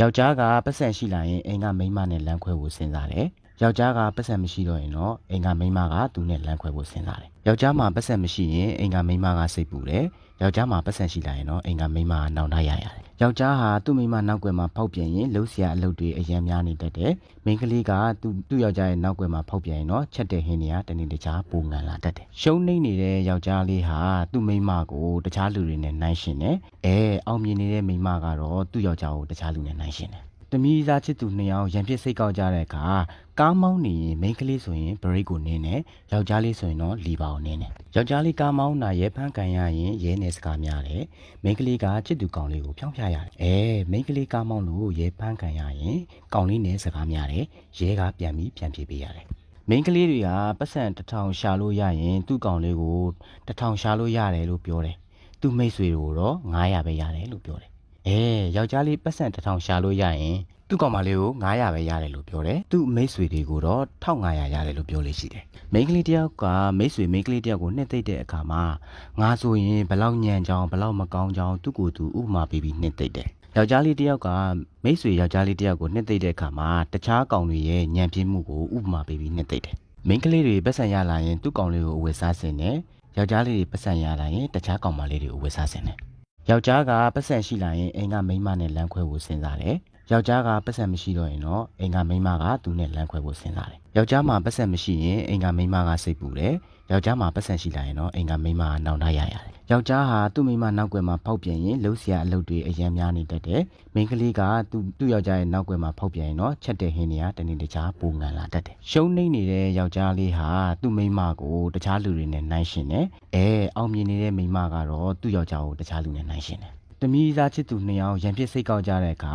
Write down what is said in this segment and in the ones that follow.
ယောက်ျားကပတ်စံရှိလာရင်အိမ်ကမိန်းမနဲ့လမ်းခွဲဖို့စဉ်းစားတယ် ယောက်ျားကပတ်စံမရှိတော့ရင်တော့အိမ်ကမိန်းမကသူ့နဲ့လမ်းခွဲဖို့စဉ်းစားတယ်ယောက်ျားမှာပတ်စံမရှိရင်အိမ်ကမိန်းမကစိတ်ပူတယ်ယောက်ျားမှာပတ်စံရှိလာရင်တော့အိမ်ကမိန်းမကနောင်တရရတယ်ယောက်ျားဟာသူ့မိန်းမနောက်ွယ်မှာဖောက်ပြန်ရင်လှုပ်ရှားအလုပ်တွေအများများနေတတ်တယ်မိန်းကလေးကသူ့သူ့ယောက်ျားရဲ့နောက်ွယ်မှာဖောက်ပြန်ရင်တော့ချက်တဲ့ဟင်းတွေကတနေ့တခြားပုံငံလာတတ်တယ်ရှုံးနေနေတဲ့ယောက်ျားလေးဟာသူ့မိန်းမကိုတခြားလူတွေနဲ့နိုင်ရှင်တယ်အဲအောင်မြင်နေတဲ့မိန်းမကတော့သူ့ယောက်ျားကိုတခြားလူနဲ့နိုင်ရှင်တယ် တမီးသားချစ်သူနှစ်ယောက်ရံပြစ်စိတ်ကောက်ကြတဲ့အခါကားမောင်းနေရင်မိန်းကလေးဆိုရင်ဘရိတ်ကိုနင်းတယ်ယောက်ျားလေးဆိုရင်တော့လီပါကိုနင်းတယ်ယောက်ျားလေးကားမောင်းတာရဲဖန်းကန်ရရင်ရဲနေစကားများတယ်မိန်းကလေးကချစ်သူကောင်လေးကိုဖြောင်းပြရတယ်အဲမိန်းကလေးကားမောင်းလို့ရဲဖန်းကန်ရရင်ကောင်လေးနဲ့စကားများတယ်ရဲကပြန်ပြီးပြန်ပြေးပေးရတယ်မိန်းကလေးတွေကပတ်စံတစ်ထောင်ရှာလို့ရရင်သူ့ကောင်လေးကိုတစ်ထောင်ရှာလို့ရတယ်လို့ပြောတယ်သူ့မိတ်ဆွေကိုတော့900ပဲရတယ်လို့ပြောတယ် အဲယောက်ျားလေးပတ်စံတစ်ထောင်ရှာလို့ရရင်သူ့ကောင်မလေးကို900ပဲရတယ်လို့ပြောတယ်သူ့မိတ်ဆွေတွေကိုတော့1500ရတယ်လို့ပြောလို့ရှိတယ်မိန်းကလေးတစ်ယောက်ကမိတ်ဆွေမိန်းကလေးတစ်ယောက်ကိုနှစ်သိမ့်တဲ့အခါမှာငါဆိုရင်ဘလောက်ညံကြောင်ဘလောက်မကောင်းကြောင်သူ့ကိုယ်သူဥပမာပေးပြီးနှစ်သိမ့်တယ်ယောက်ျားလေးတစ်ယောက်ကမိတ်ဆွေယောက်ျားလေးတစ်ယောက်ကိုနှစ်သိမ့်တဲ့အခါမှာတခြားကောင်တွေရဲ့ညံပြင်းမှုကိုဥပမာပေးပြီးနှစ်သိမ့်တယ်မိန်းကလေးတွေပတ်စံရလာရင်သူ့ကောင်လေးကိုအဝယ်စားစင်တယ်ယောက်ျားလေးတွေပတ်စံရလာရင်တခြားကောင်မလေးတွေကိုအဝယ်စားစင်တယ် ယောက်ျားကပတ်စံရှိလာရင်အိမ်ကမိန်းမနဲ့လမ်းခွဲဖို့စဉ်းစားတယ်။ ယောက်ျားကပတ်စံမရှိတော့ရင်တော့အိမ်ကမိန်းမကသူ့နဲ့လမ်းခွဲဖို့စဉ်းစားတယ်။ယောက်ျားမှာပတ်စံမရှိရင်အိမ်ကမိန်းမကစိတ်ပူတယ်။ယောက်ျားမှာပတ်စံရှိလာရင်တော့အိမ်ကမိန်းမကနောင်တရရတယ်။ယောက်ျားဟာသူ့မိန်းမနောက်ွယ်မှာဖောက်ပြန်ရင်လှုပ်ရှားအလုပ်တွေအများများနေတတ်တယ်။မိန်းကလေးကသူ့သူ့ယောက်ျားရဲ့နောက်ွယ်မှာဖောက်ပြန်ရင်တော့ချက်တဲ့ဟင်းတွေကတနေ့တခြားပုံငံလာတတ်တယ်။ရှုံးနေနေတဲ့ယောက်ျားလေးဟာသူ့မိန်းမကိုတခြားလူတွေနဲ့နိုင်ရှင်တယ်။အဲအောင်မြင်နေတဲ့မိန်းမကတော့သူ့ယောက်ျားကိုတခြားလူနဲ့နိုင်ရှင်တယ် တမီးသားချစ်သူနှစ်ယောက်ရံပြစ်စိတ်ကောက်ကြတဲ့အခါ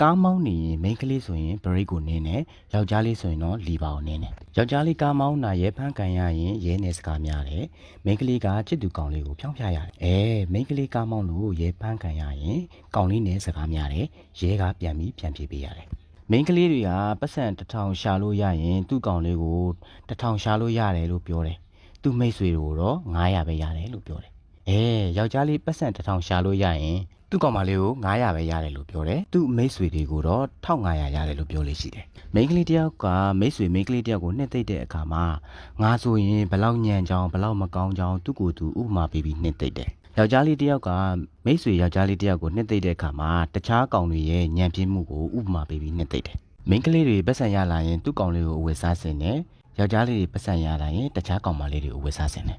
ကားမောင်းနေရင်မိန်းကလေးဆိုရင်ဘရိတ်ကိုနင်းတယ်ယောက်ျားလေးဆိုရင်တော့လီပါကိုနင်းတယ်ယောက်ျားလေးကားမောင်းတာရဲဖန်းကန်ရရင်ရဲနေစကားများတယ်မိန်းကလေးကချစ်သူကောင်လေးကိုဖြောင်းပြရတယ်အဲမိန်းကလေးကားမောင်းလို့ရဲဖန်းကန်ရရင်ကောင်လေးနဲ့စကားများတယ်ရဲကပြန်ပြီးပြန်ပြေးပေးရတယ်မိန်းကလေးတွေကပတ်စံတစ်ထောင်ရှာလို့ရရင်သူ့ကောင်လေးကိုတစ်ထောင်ရှာလို့ရတယ်လို့ပြောတယ်သူ့မိတ်ဆွေကိုတော့900ပဲရတယ်လို့ပြောတယ် အဲယောက်ျားလေးပတ်စံတစ်ထောင်ရှာလို့ရရင်သူ့ကောင်မလေးကို900ပဲရတယ်လို့ပြောတယ်သူ့မိတ်ဆွေတွေကိုတော့1500ရတယ်လို့ပြောလို့ရှိတယ်မိန်းကလေးတစ်ယောက်ကမိတ်ဆွေမိန်းကလေးတစ်ယောက်ကိုနှစ်သိမ့်တဲ့အခါမှာငါဆိုရင်ဘလောက်ညံကြောင်ဘလောက်မကောင်းကြောင်သူ့ကိုယ်သူဥပမာပေးပြီးနှစ်သိမ့်တယ်ယောက်ျားလေးတစ်ယောက်ကမိတ်ဆွေယောက်ျားလေးတစ်ယောက်ကိုနှစ်သိမ့်တဲ့အခါမှာတခြားကောင်တွေရဲ့ညံပြင်းမှုကိုဥပမာပေးပြီးနှစ်သိမ့်တယ်မိန်းကလေးတွေပတ်စံရလာရင်သူ့ကောင်လေးကိုအဝယ်စားစင်တယ်ယောက်ျားလေးတွေပတ်စံရလာရင်တခြားကောင်မလေးတွေကိုအဝယ်စားစင်တယ်